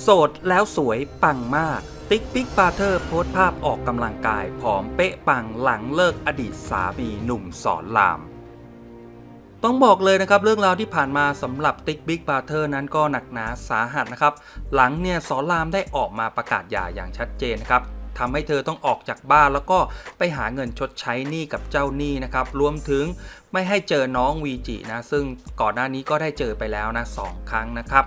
โสดแล้วสวยปังมาก ติ๊กบิ๊กบาเทอร์โพสภาพออกกำลังกายผอมเป๊ะปังหลังเลิกอดีตสามีหนุ่มสอนราม ต้องบอกเลยนะครับเรื่องราวที่ผ่านมาสำหรับติ๊กบิ๊กบาเทอร์นั้นก็หนักหนาสาหัสนะครับ หลังเนี่ยสอนรามได้ออกมาประกาศหย่าอย่างชัดเจนนะครับ ทำให้เธอต้องออกจากบ้านแล้วก็ไปหาเงินชดใช้หนี้กับเจ้าหนี้นะครับรวมถึงไม่ให้เจอน้องวีจินะซึ่งก่อนหน้านี้ก็ได้เจอไปแล้วนะสองครั้งนะครับ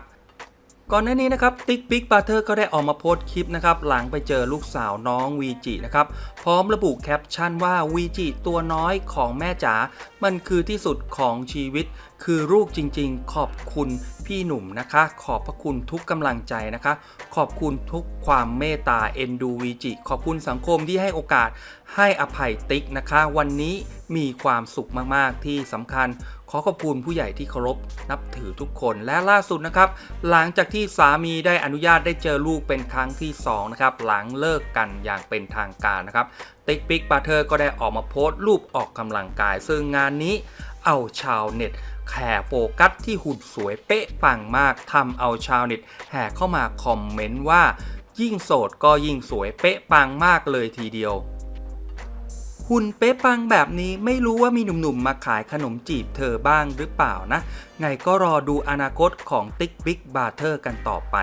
ก่อนหน้านี้นะครับติ๊กบิ๊กบาเทอร์ก็ได้ออกมาโพสต์คลิปนะครับหลังไปเจอลูกสาวน้องวีจินะครับพร้อมระบุแคปชั่นว่าวีจิตัวน้อยของแม่จ๋ามันคือที่สุดของชีวิต คือลูกจริงๆ ขอบคุณพี่หนุ่มนะคะ ขอบพระคุณทุกกำลังใจนะคะ ขอบคุณทุกความเมตตาเอ็นดูวีจิขอบคุณสังคมที่ให้โอกาสให้อภัยติ๊กนะคะ วันนี้ มีความสุขมากๆที่สำคัญ ขอขอบคุณผู้ใหญ่ที่เคารพนับถือทุกคนและล่าสุดนะครับ หลังจากที่สามีได้อนุญาตได้เจอลูกเป็นครั้งที่2นะครับหลังเลิกกันอย่างเป็นทางการนะครับติ๊กปิ๊กบาเทอร์ก็ได้ออกมาโพสต์รูปออกกำลังกาย ซึ่งงานนี้เอาชาวเน็ตแห่โฟกัสที่หุ่นสวยเป๊ะปังมากทำเอาชาวเน็ตแห่เข้ามาคอมเมนต์ว่ายิ่งโสดก็ยิ่งสวยเป๊ะปังมากเลยทีเดียว หุ่นเป๊ะปังแบบนี้ไม่รู้ว่ามีหนุ่มๆมาขายขนมจีบเธอบ้างหรือเปล่านะ ไงก็รอดูอนาคตของติ๊กบิ๊กบาร์เทอร์กันต่อไป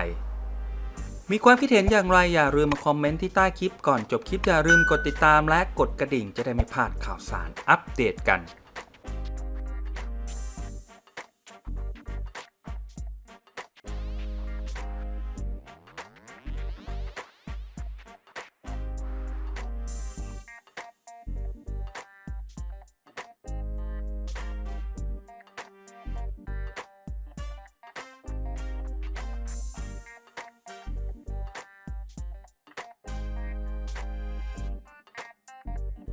มีความคิดเห็นอย่างไรอย่าลืมมาคอมเมนต์ที่ใต้คลิปก่อนจบคลิปอย่าลืมกดติดตามและกดกระดิ่งจะได้ไม่พลาดข่าวสารอัปเดตกัน